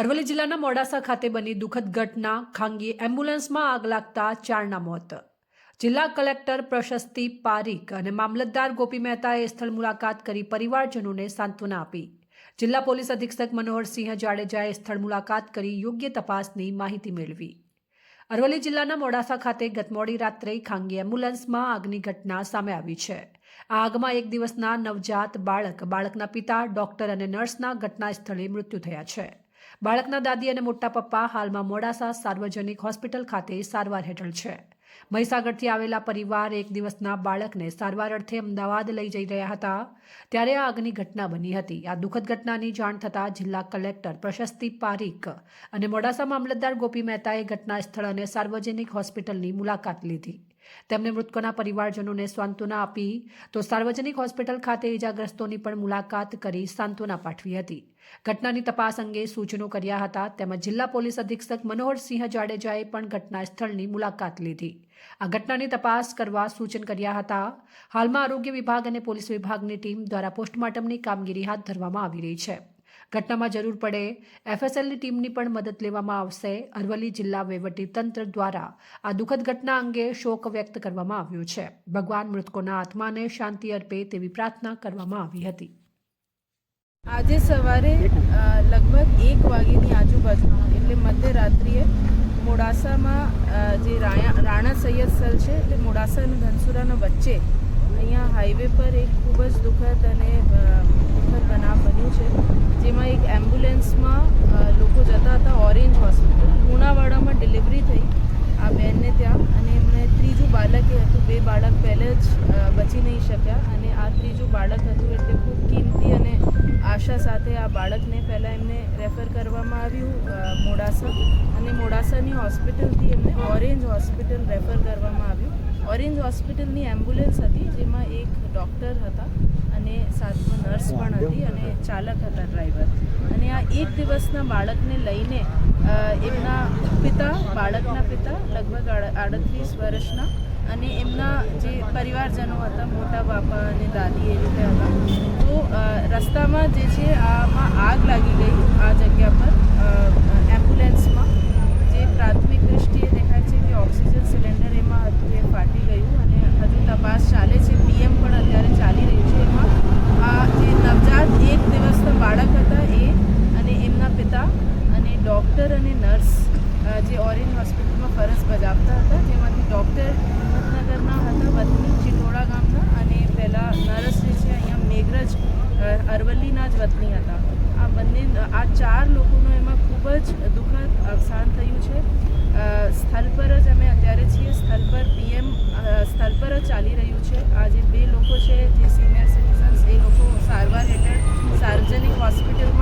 અરવલ્લી જિલ્લાના મોડાસા ખાતે બની દુઃખદ ઘટના ખાંગી એમ્બ્યુલન્સમાં આગ લાગતા ચારના મોત. જિલ્લા કલેક્ટર પ્રશસ્તિ પારીક અને મામલતદાર ગોપી મહેતાએ સ્થળ મુલાકાત કરી પરિવારજનોને સાંત્વના આપી. જિલ્લા પોલીસ અધિક્ષક મનોહરસિંહ જાડેજાએ સ્થળ મુલાકાત કરી યોગ્ય તપાસની માહિતી મેળવી. અરવલ્લી જિલ્લાના મોડાસા ખાતે ગત મોડી રાત્રે ખાંગી એમ્બ્યુલન્સમાં આગની ઘટના સામે આવી છે. આ આગમાં એક દિવસના નવજાત બાળક, બાળકના પિતા, ડોક્ટર અને નર્સના ઘટના સ્થળે મૃત્યુ થયા છે. બાળકના દાદી અને મોટા પપ્પા હાલમાં મોડાસા સાર્વજનિક હોસ્પિટલ ખાતે સારવાર હેઠળ છે. મહીસાગરથી આવેલા પરિવાર એક દિવસના બાળકને સારવાર અર્થે અમદાવાદ લઈ જઈ રહ્યા હતા, ત્યારે આ આગની ઘટના બની હતી. આ દુઃખદ ઘટનાની જાણ થતાં જિલ્લા કલેક્ટર પ્રશસ્તિ પારીક અને મોડાસા મામલતદાર ગોપી મહેતાએ ઘટના સ્થળ અને સાર્વજનિક હોસ્પિટલની મુલાકાત લીધી. તેમને મૃતકોના પરિવારજનોને સાંત્વના આપી તો સાર્વજનિક હોસ્પિટલ ખાતે ઇજાગ્રસ્તોની પણ મુલાકાત કરી સાંત્વના પાઠવી હતી. ઘટનાની તપાસ અંગે સૂચનો કર્યા હતા તેમજ જિલ્લા પોલીસ અધિક્ષક મનોહરસિંહ જાડેજાએ પણ ઘટના સ્થળની મુલાકાત લીધી. આ ઘટનાની તપાસ કરવા સૂચન કર્યા હતા. હાલમાં આરોગ્ય વિભાગ અને પોલીસ વિભાગની ટીમ દ્વારા પોસ્ટમોર્ટમની કામગીરી હાથ ધરવામાં આવી રહી છે. ઘટનામાં જરૂર પડે. એફએસએલની ટીમની પણ મદદ લેવામાં આવશે. અરવલ્લી જિલ્લા તંત્ર દ્વારા આ દુઃખદ ઘટના અંગે શોક વ્યક્ત કરવામાં આવ્યો છે. ભગવાન મૃતકોના આત્માને શાંતિ અર્પે તેવી પ્રાર્થના કરવામાં આવી હતી. આજે સવારે લગભગ એક વાગ્યાની આજુબાજુ એટલે મધ્યરાત્રિએ મોડાસામાં જે રાણા સૈયદ સ્થળ છે, એટલે મોડાસા અને ધનસુરાના વચ્ચે અહીંયા હાઈવે પર એક ખૂબ જ દુઃખદ અને દુઃખદ બનાવ બન્યું છે. જેમાં એક એમ્બ્યુલન્સમાં લોકો જતા હતા ઓરેન્જ હોસ્પિટલ લુણાવાડામાં ડિલિવરી થઈ આ બેનને ત્યાં અને એમને ત્રીજું બાળક હતું. બે બાળક પહેલે જ બચી નહીં શક્યા અને આ ત્રીજું બાળક હતું એટલે ખૂબ કિંમતી અને આશા સાથે આ બાળકને પહેલાં એમને રેફર કરવામાં આવ્યું મોડાસા. અને મોડાસાની હોસ્પિટલથી એમને ઓરેન્જ હોસ્પિટલ રેફર કરવામાં આવ્યું. ઓરેન્જ હોસ્પિટલની એમ્બ્યુલન્સ હતી જેમાં એક ડૉક્ટર હતા અને સાથમાં નર્સ પણ હતી અને ચાલક હતા ડ્રાઈવર. અને આ એક દિવસના બાળકને લઈને એમના પિતા બાળકના પિતા લગભગ આડ- આડત્રીસ વર્ષના અને એમના જે પરિવારજનો હતા મોટા બાપા અને દાદી એ રીતે હતા. તો રસ્તામાં જે છે આમાં આગ લાગી ગઈ આ જગ્યા પર એમ્બ્યુલન્સમાં. જે પ્રાથમિક નર્સ જે ઓરેન્જ હોસ્પિટલમાં ફરજ બજાવતા હતા જેમાંથી ડૉક્ટર વતનગરના હતા વતની ચિટોડા ગામના અને પહેલાં નર્સ જે છે અહીંયા મેઘરજ અરવલ્લીના જ વતની હતા આ બંને આ ચાર લોકોનું એમાં ખૂબ જ દુઃખદ અવસાન થયું છે સ્થળ પર જ અમે અત્યારે છીએ સ્થળ પર પીએમ સ્થળ પર જ ચાલી રહ્યું છે આ જે બે લોકો છે જે સિનિયર સિટીઝન્સ એ લોકો સારવાર હેઠળ સાર્વજનિક હોસ્પિટલ